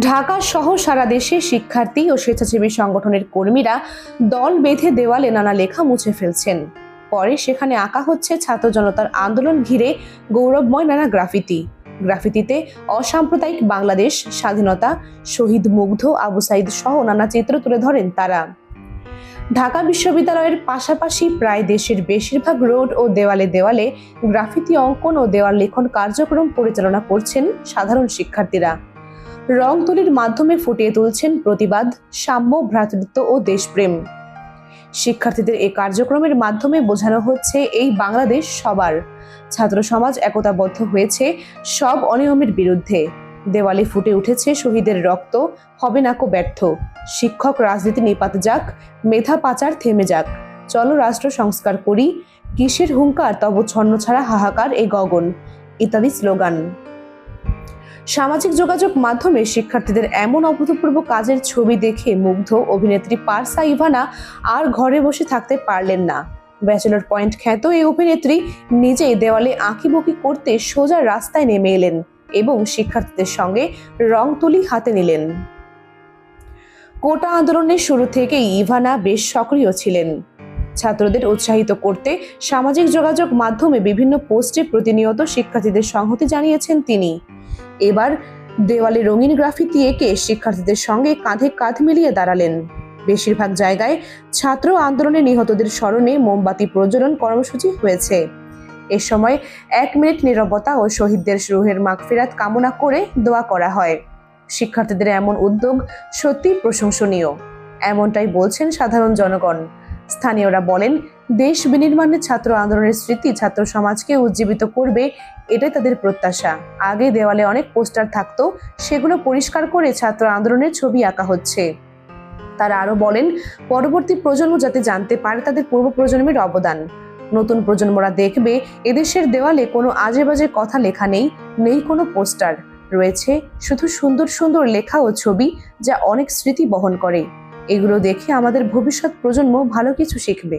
ঢাকা সহ সারা দেশে শিক্ষার্থী ও স্বেচ্ছাসেবী সংগঠনের কর্মীরা দল বেঁধে দেওয়ালে নানা লেখা মুছে ফেলছেন। পরে সেখানে আঁকা হচ্ছে ছাত্র জনতার আন্দোলন ঘিরে গৌরবময় নানা গ্রাফিতি। গ্রাফিতিতে অসাম্প্রদায়িক বাংলাদেশ, স্বাধীনতা, শহীদ মুগ্ধ, আবু সাইদ সহ নানা চিত্র তুলে ধরেন তারা। ঢাকা বিশ্ববিদ্যালয়ের পাশাপাশি প্রায় দেশের বেশিরভাগ রোড ও দেওয়ালে দেওয়ালে গ্রাফিতি অঙ্কন ও দেওয়াল লেখন কার্যক্রম পরিচালনা করছেন সাধারণ শিক্ষার্থীরা। রং তুলির মাধ্যমে ফুটিয়ে তুলছেন প্রতিবাদ, সাম্য, ভ্রাতৃত্ব ও দেশপ্রেম। শিক্ষার্থীদের এই কার্যক্রমের মাধ্যমে বোঝানো হচ্ছে এই বাংলাদেশ সবার। ছাত্র সমাজ একতাবদ্ধ হয়েছে সব অনিয়মের বিরুদ্ধে। দেওয়ালে ফুটে উঠেছে শহীদের রক্ত, হবে না কো ব্যর্থ। শিক্ষক রাজনীতি নিপাত যাক, মেধা পাচার থেমে যাক। চলো রাষ্ট্র সংস্কার করি, কিসের হুঙ্কার তব ছন্ন ছাড়া হাহাকার এ গগন, ইত্যাদি স্লোগান। সামাজিক যোগাযোগ মাধ্যমে শিক্ষার্থীদের এমন অভূতপূর্ব কাজের ছবি দেখে মুগ্ধ অভিনেত্রী পারসা ইভানা আর ঘরে বসে থাকতে পারলেন না। ব্যাচেলর পয়েন্ট খ্যাত এই অভিনেত্রী নিজেই দেওয়ালে আঁকিবুকি করতে সোজা রাস্তায় নেমে এলেন এবং শিক্ষার্থীদের সঙ্গে রং তুলি হাতে নিলেন। কোটা আন্দোলনের শুরু থেকেই ইভানা বেশ সক্রিয় ছিলেন। ছাত্রদের উৎসাহিত করতে সামাজিক যোগাযোগ মাধ্যমে বিভিন্ন পোস্টে প্রতিনিয়ত শিক্ষার্থীদের সংহতি জানিয়েছেন তিনি। এবার দেওয়ালে রঙিন গ্রাফিতি এঁকে শিক্ষার্থীদের সঙ্গে কাঁধে কাঁধ মিলিয়ে দাঁড়ালেন। বেশিরভাগ জায়গায় ছাত্র আন্দোলনে নিহতদের স্মরণে মোমবাতি প্রজ্বলন কর্মসূচি হয়েছে। এ সময় এক মিনিট নিরবতা ও শহীদদের রুহের মাগফিরাত কামনা করে দোয়া করা হয়। শিক্ষার্থীদের এমন উদ্যোগ সত্যি প্রশংসনীয়। এমনটাই বলছেন সাধারণ জনগণ। স্থানীয়রা বলেন, দেশ বিনির্মাণে ছাত্র আন্দোলনের স্মৃতি ছাত্র সমাজকে উজ্জীবিত করবে, এটাই তাদের প্রত্যাশা। আগে দেওয়ালে অনেক পোস্টার থাকতো, সেগুলো পরিষ্কার করে ছাত্র আন্দোলনের ছবি আঁকা হচ্ছে। তারা আরও বলেন, পরবর্তী প্রজন্ম যাতে জানতে পারে তাদের পূর্ব প্রজন্মের অবদান। নতুন প্রজন্মরা দেখবে, এদেশের দেওয়ালে কোনো আজে বাজে কথা লেখা নেই নেই কোনো পোস্টার। রয়েছে শুধু সুন্দর সুন্দর লেখা ও ছবি, যা অনেক স্মৃতি বহন করে। এগুলো দেখে আমাদের ভবিষ্যৎ প্রজন্ম ভালো কিছু শিখবে।